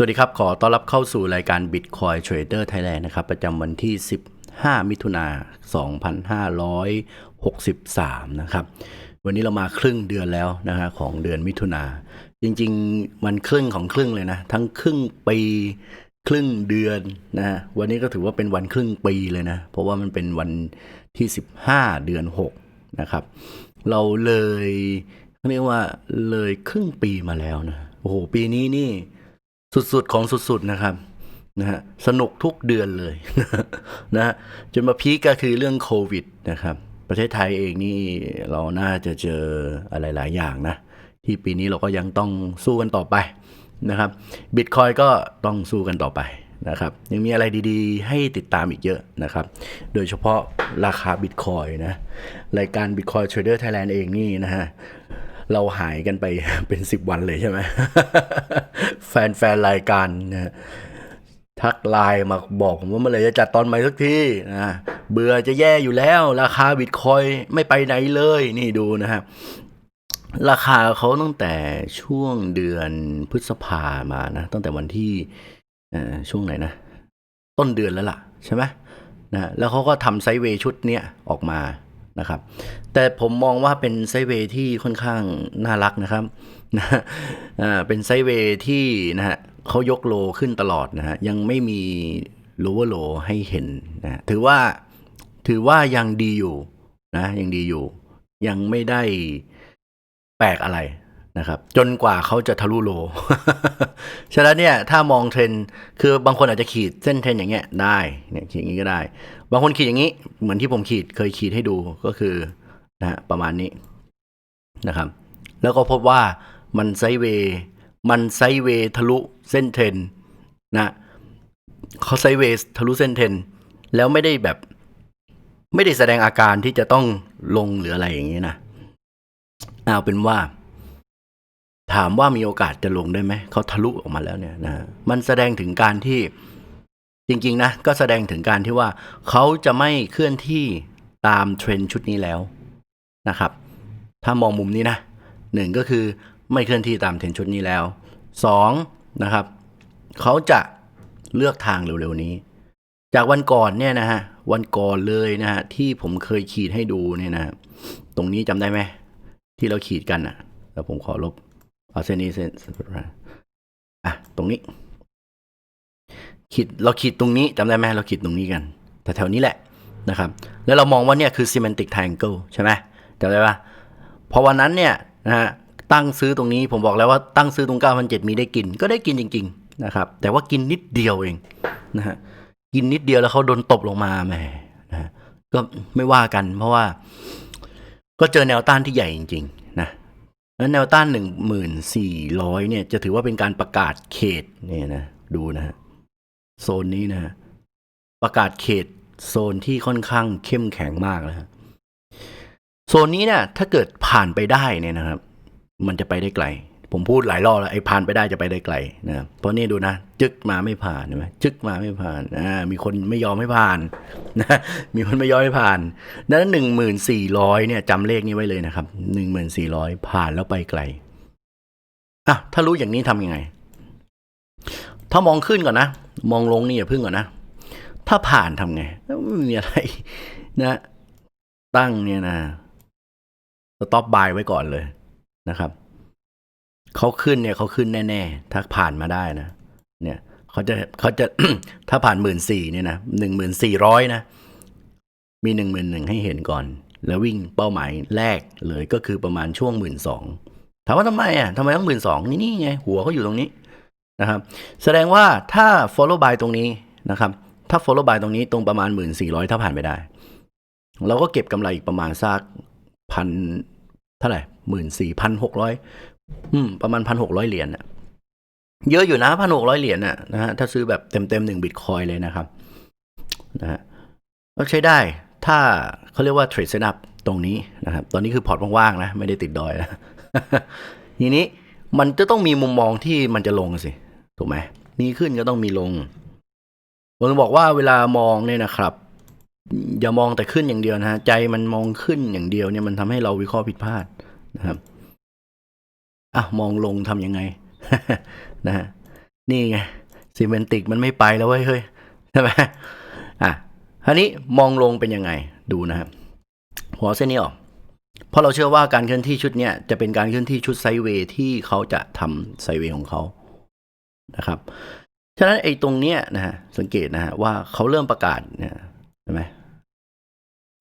สวัสดีครับ ขอต้อนรับเข้าสู่รายการ Bitcoin Trader Thailand นะครับ ประจำวันที่ 15 มิถุนา2563 นะครับ วันนี้เรามาครึ่งเดือนแล้วนะฮะของเดือนมิถุนา จริงๆ มันครึ่งของครึ่งเลยนะ ทั้งครึ่งปีครึ่งเดือนนะฮะวันนี้ก็ถือว่าเป็นวันครึ่งปีเลยนะ เพราะว่ามันเป็นวันที่ 15 เดือน 6 นะครับ เราเลยเขาเรียกว่าเลยครึ่งปีมาแล้วนะ โอ้โห ปีนี้นี่ สุดๆ ของสุดๆนะครับนะฮะสนุกทุกเดือนเลยนะฮะจนมาพีคก็คือเรื่องโควิดนะครับ ประเทศไทยเองนี่เราน่าจะเจออะไรหลายอย่างนะ ที่ปีนี้เราก็ยังต้องสู้กันต่อไปนะครับบิตคอยก็ต้องสู้กันต่อไปนะครับ ยังมีอะไรดีๆ ให้ติดตามอีกเยอะนะครับ โดยเฉพาะราคาบิตคอยนะ รายการ Bitcoin Trader Thailand เองนี่นะฮะ เราหายกันไปเป็นสิบวันเลยใช่ไหมแฟนแฟนรายการนะทักไลน์มาบอกผมว่าเมื่อไหร่จะจัดตอนใหม่สักทีนะเบื่อจะแย่อยู่แล้ว ราคาบิตคอยไม่ไปไหนเลยนี่ดูนะฮะราคาเขาตั้งแต่ช่วงเดือนพฤษภามานะ ตั้งแต่วันที่ช่วงไหนนะ ต้นเดือนแล้วล่ะ ใช่ไหมนะแล้วเขาก็ทำไซเวย์ชุดเนี้ยออกมา นะครับแต่ผมมองว่าเป็นไซเวที่ค่อนข้างน่ารักนะครับนะเป็นไซเวที่นะฮะเขายกโลขึ้นตลอดนะฮะยังไม่มีลัวโลให้เห็นนะถือว่าถือว่ายังดีอยู่นะยังดีอยู่ ยังไม่ได้แปลกอะไร นะครับจนกว่าเขาจะทะลุโล ฉะนั้นเนี่ยถ้ามองเทรนคือบางคนอาจจะขีดเส้นเทรนอย่างเงี้ยได้เนี่ยขีดอย่างงี้ก็ได้ บางคนขีดอย่างนี้เหมือนที่ผมขีดเคยขีดให้ดูก็คือนะฮะประมาณนี้นะครับ แล้วก็พบว่ามันไซเวมันไซเวทะลุเส้นเทรนนะเขาไซเวทะลุเส้นเทรนแล้วไม่ได้แบบ ไม่ได้แสดงอาการที่จะต้องลงหรืออะไรอย่างนี้นะเอาเป็นว่า ถามว่ามีโอกาสจะลงได้ไหม เขาทะลุออกมาแล้วเนี่ยนะมันแสดงถึงการที่จริงๆนะ ก็แสดงถึงการที่ว่าเขาจะไม่เคลื่อนที่ตามเทรนด์ชุดนี้แล้วนะครับ ถ้ามองมุมนี้นะหนึ่งก็คือไม่เคลื่อนที่ตามเทรนด์ชุดนี้แล้วสองนะครับ เขาจะเลือกทางเร็วๆนี้ จากวันก่อนเนี่ยนะฮะ วันก่อนเลยนะฮะที่ผมเคยขีดให้ดูเนี่ยนะ ตรงนี้จำได้ไหมที่เราขีดกันอะแล้วผมขอลบ เอาเส้นนี้เส้นอะตรงนี้ขีดเราขีดตรงนี้จำได้ไหมเราขีดตรงนี้กัน แต่แถวนี้แหละนะครับ แล้วเรามองว่าเนี่ยคือ semantic triangle ใช่ไหมจำได้ปะพอวันนั้นเนี่ยนะฮะตั้งซื้อตรงนี้ผมบอกแล้วว่าตั้งซื้อตรง9,007มีได้กิน ก็ได้กินจริง ๆ นะครับ แต่ว่ากินนิดเดียวเองนะฮะกินนิดเดียวแล้วเขาโดนตบลงมาแหมนะฮะก็ไม่ว่ากัน เพราะว่า ก็เจอแนวต้านที่ใหญ่จริง ๆ นะ แล้วแนวต้านหนึ่งหมื่นสี่ร้อยเนี่ย จะถือว่าเป็นการประกาศเขตเนี่ยนะ ดูนะฮะ โซนนี้นะฮะประกาศเขตโซนที่ค่อนข้างเข้มแข็งมากนะฮะ โซนนี้เนี่ย ถ้าเกิดผ่านไปได้เนี่ยนะครับ มันจะไปได้ไกล ผมพูดหลายรอบแล้วไอ้ผ่านไปได้จะไปได้ไกลนะครับเพราะนี่ดูนะ จึกมาไม่ผ่านใช่ไหมจึกมาไม่ผ่านอ่ามีคนไม่ยอมให้ผ่านนะมีคนไม่ยอมให้ผ่านดังนั้นหนึ่งหมื่นสี่ร้อยเนี่ยจำเลขนี้ไว้เลยนะครับหนึ่งหมื่นสี่ร้อยผ่านแล้วไปไกลอะถ้ารู้อย่างนี้ทำยังไง ถ้ามองขึ้นก่อนนะ มองลงนี่อย่าพึ่งก่อนนะ ถ้าผ่านทำไงไม่มีอะไรนะตั้งเนี่ยนะสต็อปบายไว้ก่อนเลยนะครับ เขาขึ้นเนี่ยเขาขึ้นแน่ๆ ถ้าผ่านมาได้นะ เนี่ยเขาจะเขาจะถ้าผ่านหมื่นสี่เนี่ยนะหนึ่งหมื่นสี่ร้อยนะ มีหนึ่งหมื่นหนึ่งให้เห็นก่อน แล้ววิ่งเป้าหมายแรกเลยก็คือประมาณช่วงหมื่นสองถามว่าทำไมอะทำไมต้องหมื่นสองนี่นี่ไง หัวเขาอยู่ตรงนี้นะครับ แสดงว่าถ้า follow by ตรงนี้นะครับ ถ้า follow by ตรงนี้ตรงประมาณ 1,400 ถ้าผ่านไปได้ เราก็เก็บกำไรอีกประมาณสักพันเท่าไหร่หมื่นสี่พันหกร้อย อืม ประมาณพันหกร้อยเหรียญน่ะ เยอะอยู่นะพันหกร้อยเหรียญน่ะนะฮะถ้าซื้อแบบเต็มเต็มหนึ่งบิตคอยเลยนะครับนะฮะก็ใช้ได้ ถ้าเขาเรียกว่าเทรดเซนอัพตรงนี้นะครับ ตอนนี้คือพอร์ตว่างๆนะ ไม่ได้ติดดอยนะทีนี้มันจะต้องมีมุมมองที่มันจะลงสิถูกไหมมีขึ้นก็ต้องมีลงผมบอกว่าเวลามองเนี่ยนะครับ อย่ามองแต่ขึ้นอย่างเดียวนะฮะใจมันมองขึ้นอย่างเดียวเนี่ยมันทำให้เราวิเคราะห์ผิดพลาดนะครับ อะมองลงทำยังไงนะฮะนี่ไงซีเมนติกมันไม่ไปแล้วเว้ยเฮ้ยใช่ไหมอะทีนี้มองลงเป็นยังไงดูนะครับหัวเส้นนี้ออกเพราะเราเชื่อว่าการเคลื่อนที่ชุดเนี้ยจะเป็นการเคลื่อนที่ชุดไซเวย์ที่เขาจะทำไซเวย์ของเขานะครับฉะนั้นไอ้ตรงเนี้ยนะฮะสังเกตนะฮะว่าเขาเริ่มประกาศเนี่ยใช่ไหม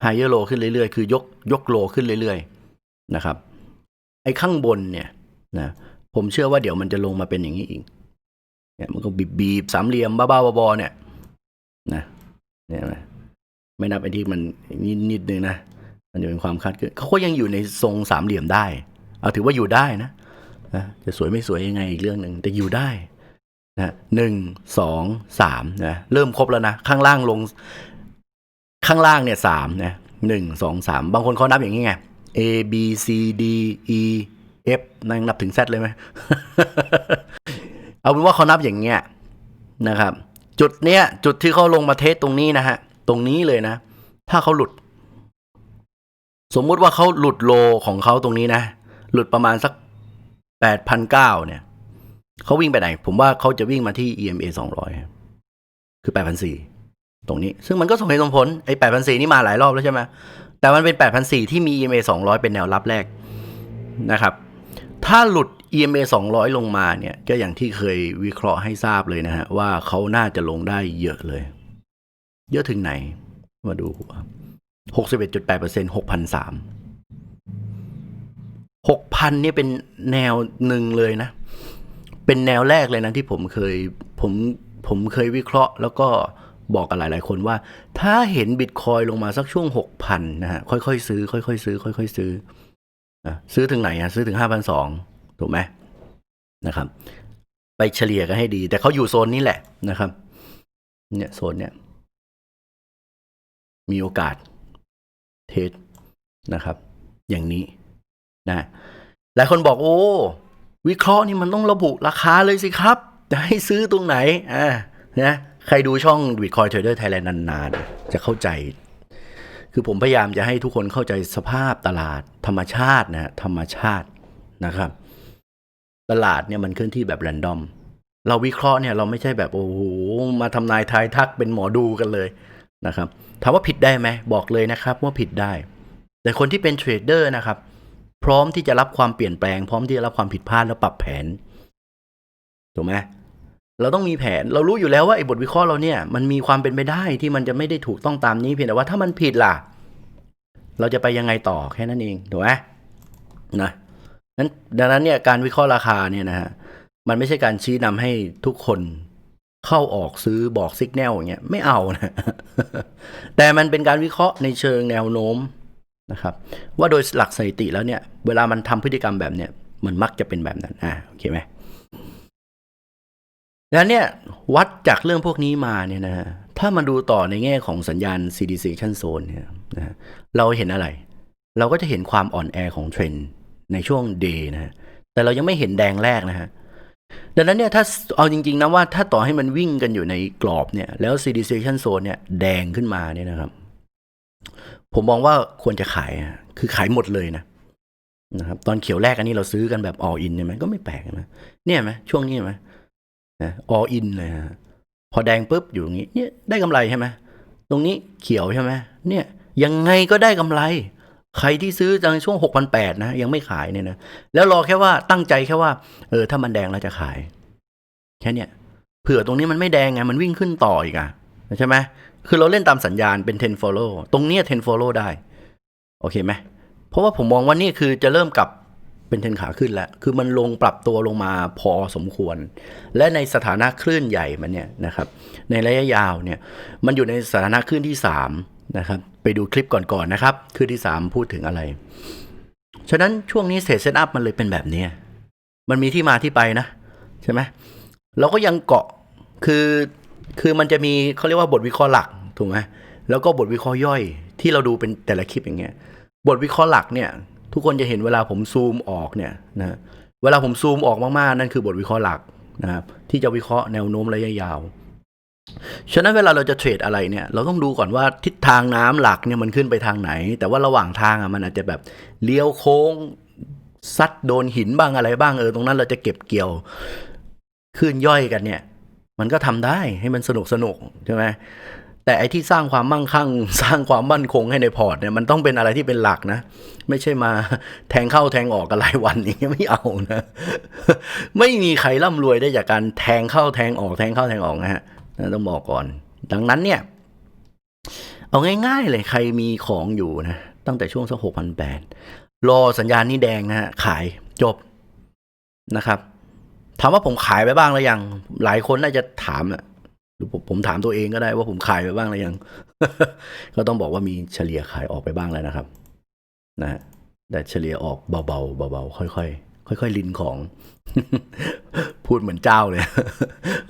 ไฮเออร์โลขึ้นเรื่อยๆ คือยกยกโลขึ้นเรื่อย ๆ นะครับ ไอ้ข้างบนเนี่ย นะผมเชื่อว่าเดี๋ยวมันจะลงมาเป็นอย่างนี้อีกเนี่ยมันก็บีบบีบสามเหลี่ยมบ้าๆบอๆเนี่ยนะเนี่ยนไมไม่นับไอ้ที่มันนิดนิดนึงนะมันจะเป็นความคาดเคลื่อนเขาก็ยังอยู่ในทรงสามเหลี่ยมได้ เอาถือว่าอยู่ได้นะนะจะสวยไม่สวยยังไงอีกเรื่องหนึ่งแต่อยู่ได้นะหนึ่งสองสามนะเริ่มครบแล้วนะข้างล่างลง ข้างล่างเนี่ยสามนะหนึ่งสองสามบางคนเขานับอย่างนี้ไง A B C D E F นั่งนับถึง Z เลยไหม เอาเป็นว่าเขานับอย่างเงี้ยนะครับ จุดเนี้ย จุดที่เขาลงมาเทสตรงนี้นะฮะ ตรงนี้เลยนะ ถ้าเขาหลุด สมมุติว่าเขาหลุดโลของเขาตรงนี้นะ หลุดประมาณสักแปดพันเก้าเนี่ย เขาวิ่งไปไหน ผมว่าเขาจะวิ่งมาที่ EMA สองร้อยคือแปดพันสี่ตรงนี้ ซึ่งมันก็สมเหตุสมผล ไอ้แปดพันสี่นี่มาหลายรอบแล้วใช่ไหมแต่มันเป็นแปดพันสี่ที่มี EMA สองร้อยเป็นแนวรับแรกนะครับ ถ้าหลุด EMA 200 ลงมาเนี่ย ก็อย่างที่เคยวิเคราะห์ให้ทราบเลยนะฮะ ว่าเขาน่าจะลงได้เยอะเลย เยอะถึงไหน มาดูหกสิบเอ็ดจุดแปดเปอร์เซ็นหกพันสามหกพันเนี่ยเป็นแนวหนึ่งเลยนะ เป็นแนวแรกเลยนะที่ผมเคยผมผมเคยวิเคราะห์ แล้วก็บอกกับหลาย ๆ คนว่า ถ้าเห็นบิตคอยลงมาสักช่วงหกพันนะฮะค่อย ๆ ซื้อ ค่อย ๆ ซื้อ ค่อย ๆ ซื้อ ซื้อถึงไหนอะซื้อถึงห้าพันสองถูกไหมนะครับ ไปเฉลี่ยกันให้ดี แต่เขาอยู่โซนนี้แหละนะครับ เนี่ยโซนเนี่ย มีโอกาสเทสนะครับ อย่างนี้นะหลายคนบอกโอ้ วิเคราะห์นี่มันต้องระบุราคาเลยสิครับ จะให้ซื้อตรงไหนอ่านะใครดูช่อง Bitcoin Trader Thailand นานๆ จะเข้าใจ คือผมพยายามจะให้ทุกคนเข้าใจสภาพตลาดธรรมชาตินะธรรมชาตินะครับ ตลาดเนี่ยมันเคลื่อนที่แบบแรนดอม เราวิเคราะห์เนี่ยเราไม่ใช่แบบโอ้โหมาทำนายทายทักเป็นหมอดูกันเลยนะครับถามว่าผิดได้ไหมบอกเลยนะครับว่าผิดได้ แต่คนที่เป็นเทรดเดอร์นะครับ พร้อมที่จะรับความเปลี่ยนแปลง พร้อมที่จะรับความผิดพลาดแล้วปรับแผนถูกไหม เราต้องมีแผน เรารู้อยู่แล้วว่าไอ้บทวิเคราะห์เราเนี่ย มันมีความเป็นไปได้ที่มันจะไม่ได้ถูกต้องตามนี้เพียงแต่ว่าถ้ามันผิดล่ะ เราจะไปยังไงต่อแค่นั้นเองถูกไหมนะนั้นดังนั้นเนี่ยการวิเคราะห์ราคาเนี่ยนะฮะมันไม่ใช่การชี้นำให้ทุกคนเข้าออกซื้อบอกซิกแนลอย่างเงี้ยไม่เอานะแต่มันเป็นการวิเคราะห์ในเชิงแนวโน้มนะครับ ว่าโดยหลักสถิติแล้วเนี่ย เวลามันทำพฤติกรรมแบบเนี้ยมันมักจะเป็นแบบนั้นอ่าโอเคไหม นั้นเนี่ยวัดจากเรื่องพวกนี้มาเนี่ยนะฮะถ้ามาดูต่อในแง่ของสัญญาณ CDCation Zone เนี่ยนะเราเห็นอะไร เราก็จะเห็นความอ่อนแอของเทรนในช่วง day นะฮะแต่เรายังไม่เห็นแดงแรกนะฮะดังนั้นเนี่ยถ้าเอาจริง ๆนะว่าถ้าต่อให้มันวิ่งกันอยู่ในกรอบเนี่ยแล้ว CDCation Zone เนี่ยแดงขึ้นมาเนี่ยนะครับ ผมมองว่าควรจะขายคือขายหมดเลยนะนะครับ ตอนเขียวแรกอันนี้เราซื้อกันแบบ all in ใช่ไหมก็ไม่แปลกนะเนี่ยไหมช่วงนี้ไหม นะ all in เลยฮะพอแดงปุ๊บอยู่อย่างนี้เนี่ยได้กำไรใช่ไหมตรงนี้เขียวใช่ไหมเนี่ยยังไงก็ได้กำไร ใครที่ซื้อในช่วง6,800นะยังไม่ขายเนี่ยนะแล้วรอแค่ว่าตั้งใจแค่ว่าเออถ้ามันแดงเราจะขาย แค่เนี้ยเผื่อตรงนี้มันไม่แดงไงมันวิ่งขึ้นต่ออีกอะใช่ไหมคือเราเล่นตามสัญญาณเป็น 10 follow ตรงเนี้ย10 follow ได้ โอเคไหมเพราะว่าผมมองว่านี่คือจะเริ่มกลับ เป็นเทนขาขึ้นแล้วคือมันลงปรับตัวลงมาพอสมควร และในสถานะคลื่นใหญ่มันเนี่ยนะครับในระยะยาวเนี่ยมันอยู่ในสถานะคลื่นที่สามนะครับไปดูคลิปก่อนๆนะครับคลื่นที่สามพูดถึงอะไร ฉะนั้นช่วงนี้เศษเซตอัพมันเลยเป็นแบบนี้ มันมีที่มาที่ไปนะใช่ไหมเราก็ยังเกาะคือคือมันจะมีเขาเรียกว่าบทวิเคราะห์หลักถูกไหมแล้วก็บทวิเคราะห์ย่อยที่เราดูเป็นแต่ละคลิปอย่างเงี้ยบทวิเคราะห์หลักเนี่ย ทุกคนจะเห็นเวลาผมซูมออกเนี่ยนะเวลาผมซูมออกมากๆ นั่นคือบทวิเคราะห์หลักนะครับที่จะวิเคราะห์แนวโน้มระยะยาว ฉะนั้นเวลาเราจะเทรดอะไรเนี่ย เราต้องดูก่อนว่าทิศทางน้ำหลักเนี่ยมันขึ้นไปทางไหน แต่ว่าระหว่างทางอะมันอาจจะแบบเลี้ยวโค้งซัดโดนหินบ้างอะไรบ้างเออตรงนั้นเราจะเก็บเกี่ยวคลื่นย่อยกันเนี่ย มันก็ทำได้ให้มันสนุกสนุกใช่ไหม แต่ไอที่สร้างความมั่งคั่ง สร้างความมั่นคงให้ในพอร์ตเนี่ยมันต้องเป็นอะไรที่เป็นหลักนะ ไม่ใช่มาแทงเข้าแทงออกกันรายวันอย่างเงี้ยไม่เอานะ ไม่มีใครร่ำรวยได้จากการแทงเข้าแทงออกแทงเข้าแทงออกนะฮะต้องบอกก่อน ดังนั้นเนี่ย เอาง่ายๆเลยใครมีของอยู่นะ ตั้งแต่ช่วงสักหกพันแปดรอสัญญาณนี้แดงนะฮะขายจบนะครับถามว่าผมขายไปบ้างหรือยัง หลายคนน่าจะถามอะ หรือผมผมถามตัวเองก็ได้ว่าผมขายไปบ้างหรือยัง ก็ต้องบอกว่ามีเฉลี่ยขายออกไปบ้างแล้วนะครับ นะแต่เฉลี่ยออกเบาๆเบาๆค่อยๆค่อยๆลินของ พูดเหมือนเจ้าเลย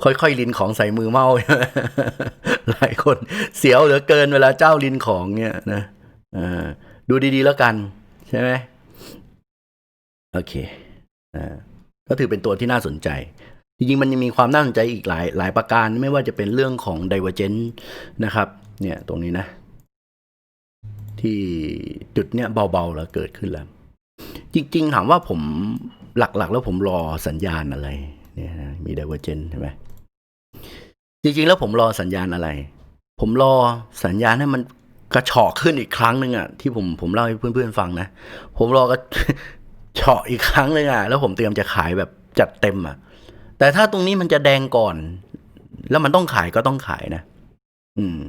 ค่อยๆลินของใส่มือเมาหลายคนเสียวเหลือเกินเวลาเจ้าลินของเนี่ยนะดูดีๆแล้วกัน ใช่ไหมโอเคอ่าก็ถือเป็นตัวที่น่าสนใจ จริงๆมันยังมีความน่าสนใจอีกหลายหลายประการไม่ว่าจะเป็นเรื่องของ divergent นะครับเนี่ยตรงนี้นะ ที่จุดเนี้ยเบาๆแล้วเกิดขึ้นแล้ว จริง ๆ ถามว่าผมหลักๆ แล้วผมรอสัญญาณอะไรเนี่ยนะมี divergent ใช่ไหมจริงๆ แล้วผมรอสัญญาณอะไร ผมรอสัญญาณให้มันกระเฉาะขึ้นอีกครั้งหนึ่งอะที่ผมผมเล่าให้เพื่อนๆฟังนะ ผมรอกระเฉาะอีกครั้งหนึ่งอะแล้วผมเตรียมจะขายแบบจัดเต็มอะ แต่ถ้าตรงนี้มันจะแดงก่อน แล้วมันต้องขายก็ต้องขายนะ อืม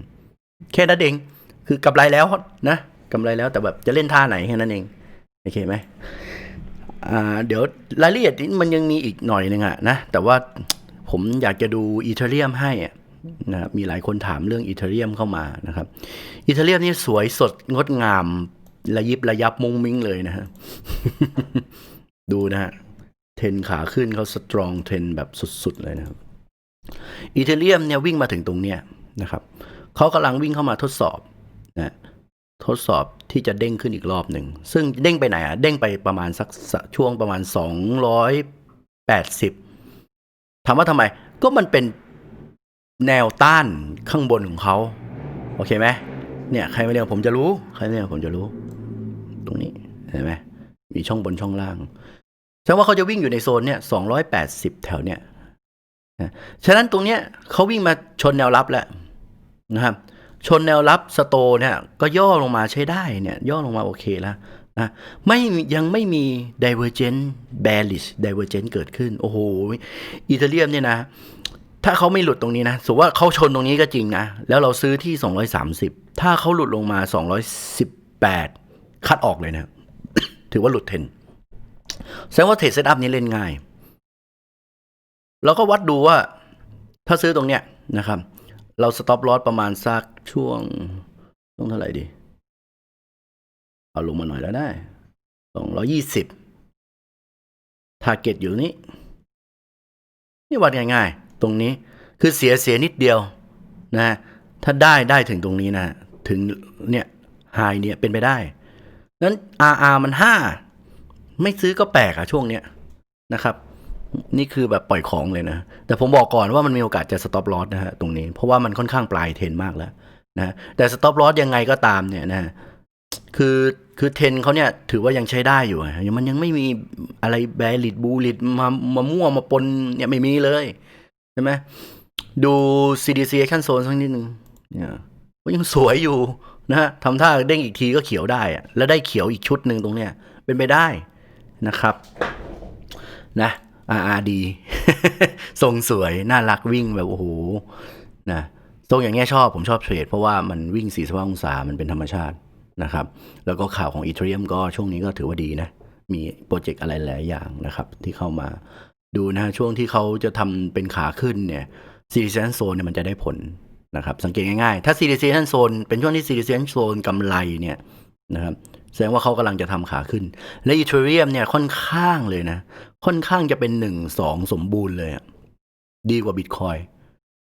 แค่นั้นเอง คือกำไรแล้วนะกำไรแล้วแต่แบบจะเล่นท่าไหนแค่นั้นเองโอเคไหมอ่า เดี๋ยวรายละเอียดมันยังมีอีกหน่อยหนึ่งอะนะ แต่ว่าผมอยากจะดูอีเทเรียมให้นะครับมีหลายคนถามเรื่องอีเทเรียมเข้ามานะครับอีเทเรียมนี่สวยสดงดงามระยิบระยับมุงมิ้งเลยนะฮะดูนะฮะ เทรนขาขึ้นเขาสตรองเทรนแบบสุดๆเลยนะครับอีเทเรียมเนี่ยวิ่งมาถึงตรงเนี้ยนะครับเขากำลังวิ่งเข้ามาทดสอบนะทดสอบที่จะเด้งขึ้นอีกรอบหนึ่ง ซึ่งเด้งไปไหนอะเด้งไปประมาณสักช่วงประมาณสองร้อยแปดสิบถามว่าทำไม ก็มันเป็นแนวต้านข้างบนของเขา โอเคไหมเนี่ยใครไมาเรียกผมจะรู้ ใครไมาเรียกผมจะรู้ ตรงนี้เห็นไหมมีช่องบนช่องล่าง แสดงว่าเขาจะวิ่งอยู่ในโซนเนี่ยสองร้อยแปดสิบแถวเนี่ยฉะนั้นตรงเนี้ยเขาวิ่งมาชนแนวรับแล้วนะครับ ชนแนวรับสโตเนี่ยก็ย่อลงมาใช้ได้เนี่ย ย่อลงมาโอเคแล้วนะไม่ยังไม่มี divergent bearish divergent เกิดขึ้น โอ้โหอีเทเรียมเนี่ยนะ ถ้าเขาไม่หลุดตรงนี้นะสมมติว่าเขาชนตรงนี้ก็จริงนะ แล้วเราซื้อที่ 230 ถ้าเขาหลุดลงมา 218 คัดออกเลยนะ ถือว่าหลุดเทน แสดงว่าเทรดเซตอัพนี้เล่นง่าย เราก็วัดดูว่าถ้าซื้อตรงเนี้ยนะครับ เราสต็อปลอสประมาณสักช่วงช่วงเท่าไหร่ดี เอาลงมาหน่อยแล้วได้220ทาร์เก็ตอยู่นี้ นี่วัดง่ายๆ ตรงนี้คือเสียเสียนิดเดียวนะ ถ้าได้ได้ถึงตรงนี้นะ ถึงเนี่ยไฮเนี่ยเป็นไปได้นั้น RR มันห้า ไม่ซื้อก็แปลกอะช่วงเนี้ยนะครับ นี่คือแบบปล่อยของเลยนะ แต่ผมบอกก่อนว่ามันมีโอกาสจะสต็อปลอสนะฮะตรงนี้ เพราะว่ามันค่อนข้างปลายเทนมากแล้วนะแต่สต็อปลอสยังไงก็ตามเนี่ยนะคือคือเทนเขาเนี่ยถือว่ายังใช้ได้อยู่ยังมันยังไม่มีอะไรแบริดบูริดมามามั่วมาปนเนี่ยไม่มีเลยใช่ไหมดู CDC action zone สักนิดนึงเนี่ยก็ยังสวยอยู่นะฮะทำท่าเด้งอีกทีก็เขียวได้อะแล้วได้เขียวอีกชุดหนึ่งตรงเนี้ยเป็นไปได้ นะครับนะ RRD ทรงสวยน่ารักวิ่งแบบโอ้โหนะทรงอย่างเงี้ยชอบผมชอบเทรดเพราะว่ามันวิ่ง45องศามันเป็นธรรมชาตินะครับ แล้วก็ข่าวของอีเทรียมก็ช่วงนี้ก็ถือว่าดีนะ มีโปรเจกต์อะไรหลายอย่างนะครับ ที่เข้ามาดูนะช่วงที่เขาจะทำเป็นขาขึ้นเนี่ยซีดีเซนโซนเนี่ยมันจะได้ผลนะครับ สังเกตง่ายๆ ถ้าซีดีเซนโซนเป็นช่วงที่ซีดีเซนโซนกำไรเนี่ยนะครับ แสดงว่าเขากำลังจะทำขาขึ้น และอีเทเรียมเนี่ยค่อนข้างเลยนะ ค่อนข้างจะเป็นหนึ่งสองสมบูรณ์เลยดีกว่าบิตคอย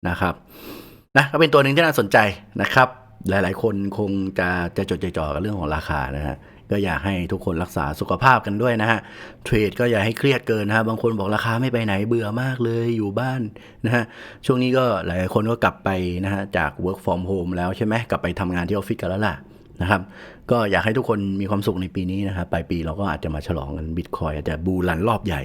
นะครับนะก็เป็นตัวหนึ่งที่น่าสนใจนะครับ หลายๆ คนคงจะจะจดใจจ่อกับเรื่องของราคานะฮะก็อยากให้ทุกคนรักษาสุขภาพกันด้วยนะฮะ เทรดก็อย่าให้เครียดเกินนะฮะ บางคนบอกราคาไม่ไปไหนเบื่อมากเลยอยู่บ้านนะฮะ ช่วงนี้ก็หลายคนก็กลับไปนะฮะจาก work from home แล้วใช่ไหมกลับไปทำงานที่ออฟฟิศกันแล้วล่ะ นะครับ ก็อยากให้ทุกคนมีความสุขในปีนี้นะครับปลายปีเราก็อาจจะมาฉลองกันบิตคอยอาจจะบูรันรอบใหญ่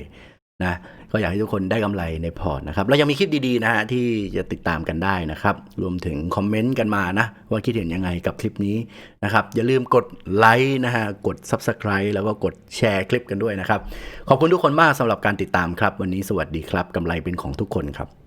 นะก็อยากให้ทุกคนได้กำไรในพอร์ตนะครับแล้วยังมีคลิปดีๆนะฮะที่จะติดตามกันได้นะครับ รวมถึงคอมเมนต์กันมานะ ว่าคิดเห็นยังไงกับคลิปนี้นะครับ อย่าลืมกดไลค์นะฮะกด Subscribe แล้วก็กดแชร์คลิปกันด้วยนะครับ ขอบคุณทุกคนมากสำหรับการติดตามครับ วันนี้สวัสดีครับกำไรเป็นของทุกคนครับ